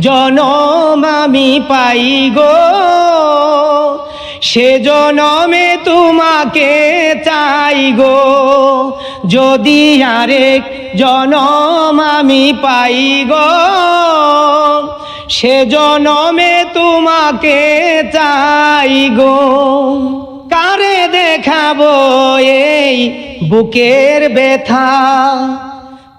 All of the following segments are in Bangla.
জনম আমি পাই গো। সে জনমে তোমাকে চাই গো। যদি আরেক জনম আমি পাই গো, সে জনমে তোমাকে চাই গো। কারে দেখাবো এই বুকের ব্যথা?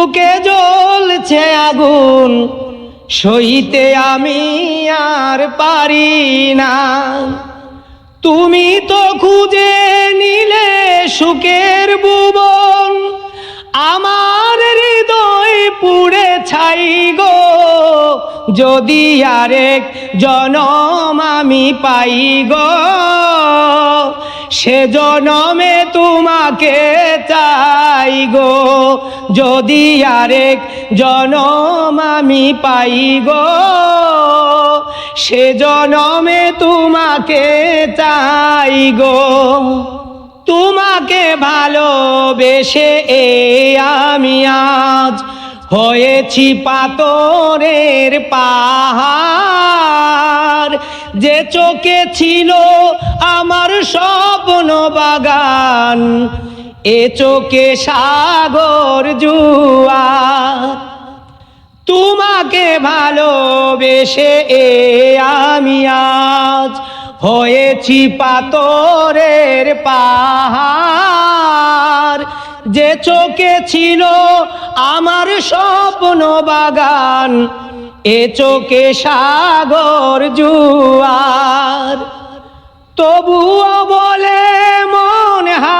বুকে জ্বলছে আগুন, সইতে আমি আর পারি না। তুমি তো খুঁজে নিলে সুখের ভুবন, আমার হৃদয় পুড়ে ছাই গো। যদি আরেক জনম আমি পাই গো, সে জনমে তোমাকে চাই গো। যদি আরেক জনম আমি পাই গো, সে জনমে তোমাকে চাই গো। তোমাকে ভালোবেসে এ আমি আজ হয়েছি পাতরের পাহাড়। যে চোখে ছিল আমার স্বপ্ন বাগান এ চোখে সাগর জুয়ার তোমাকে ভালোবেসে এ আমি আজ হয়েছি পাতরের পাহাড়। যে চোখে ছিল আমার স্বপ্ন বাগান, এ চোখে সাগর জুয়ার। তবুও বলে মন হাত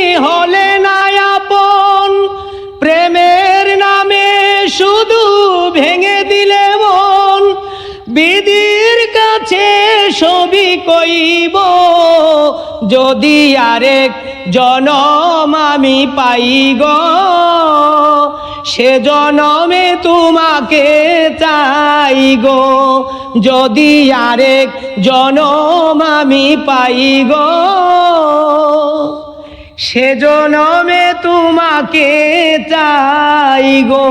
ভেঙে দিলে মন বিধির কাছে সবই কইব। যদি আরেক জনম আমি পাই গো, সে জনমে তোমাকে চাই গো। যদি আরেক জনম আমি পাই গো, সে জনমে তোমাকে চাই গো।